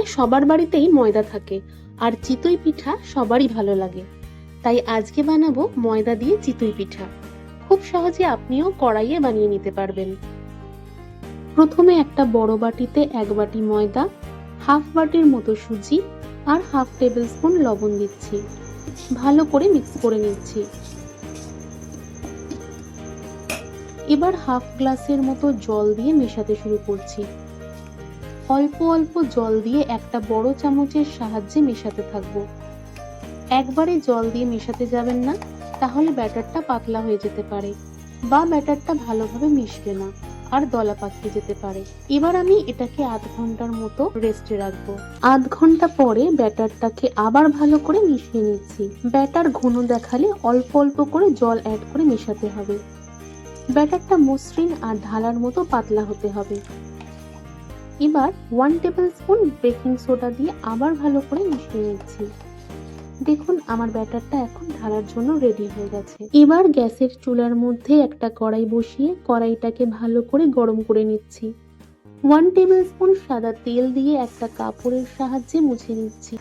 প্রায় সবার বাড়িতেই ময়দা থাকে, আর চিতই পিঠা সবারই ভালো লাগে। তাই আজকে বানাবো ময়দা দিয়ে চিতই পিঠা। খুব সহজে আপনিও কড়াইয়ে বানিয়ে নিতে পারবেন। প্রথমে একটা বড় বাটিতে এক বাটি ময়দা, হাফ বাটির মতো সুজি, আর হাফ টেবিল স্পুন লবণ দিচ্ছি। ভালো করে মিক্স করে নিচ্ছি। এবার হাফ গ্লাসের মতো জল দিয়ে মেশাতে শুরু করছি। অল্প অল্প জল দিয়ে একটা বড় চামচের সাহায্যে মেশাতে থাকব। একবারে জল দিয়ে মেশাতে যাবেন না, তাহলে ব্যাটারটা পাতলা হয়ে যেতে পারে বা ব্যাটারটা ভালোভাবে মিশবে না আর দলা পাকিয়ে যেতে পারে। এবার আমি এটাকে আধ ঘণ্টার মতো রেস্টে রাখব। আধ ঘণ্টা পরে ব্যাটারটাকে আবার ভালো করে মিশিয়ে নিচ্ছি। ব্যাটার ঘন দেখালে অল্প অল্প করে জল অ্যাড করে মেশাতে হবে। ব্যাটারটা মসৃণ আর ঢালার মতো পাতলা হতে হবে। এবার one tablespoon baking soda দিয়ে আবার ভালো করে মিশিয়ে নিচ্ছি। দেখুন, আমার ব্যাটারটা এখন ঢালার জন্য রেডি হয়ে গেছে। এবার গ্যাসের চুলার মধ্যে একটা কড়াই বসিয়ে কড়াইটাকে ভালো করে গরম করে নিচ্ছি। ওয়ান টেবিল স্পুন সাদা তেল দিয়ে একটা কাপড়ের সাহায্যে মুছে নিচ্ছি।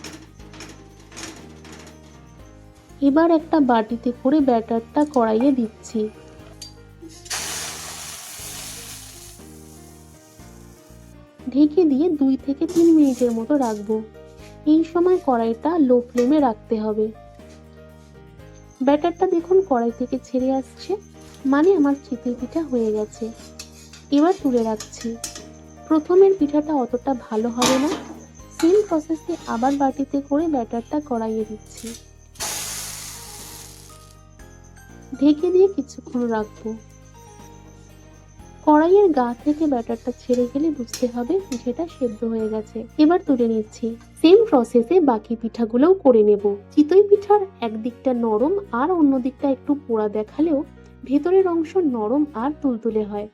এবার একটা বাটিতে করে ব্যাটারটা কড়াইয়ে দিচ্ছি। ঢেকে দিয়ে দুই থেকে তিন মিনিটের মতো রাখব। এই সময় কড়াইটা লো ফ্লেমে রাখতে হবে। ব্যাটারটা দেখুন কড়াই থেকে ছেড়ে আসছে মানে আমার চিতই পিঠা হয়ে গেছে। এবার তুলে রাখছি। প্রথমের পিঠাটা অতটা ভালো হবে না। সেম প্রসেসে আবার বাটিতে করে ব্যাটারটা কড়াইয়ে দিচ্ছি। ঢেকে দিয়ে কিছুক্ষণ রাখব। কড়াইয়ের গা থেকে ব্যাটারটা ছেড়ে গেলে বুঝতে হবে যেটা সেদ্ধ হয়ে গেছে। এবার তুলে নিচ্ছি। সেম প্রসেসে বাকি পিঠাগুলোও করে নেব। চিতই পিঠার একদিকটা নরম আর অন্য দিকটা একটু পোড়া দেখালেও ভেতরের অংশ নরম আর তুলতুলে হয়।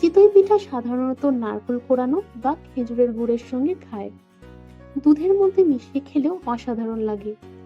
চিতই পিঠা সাধারণত নারকেল কোড়ানো বা খেজুরের গুড়ের সঙ্গে খায়। দুধের মধ্যে মিশিয়ে খেলেও অসাধারণ লাগে।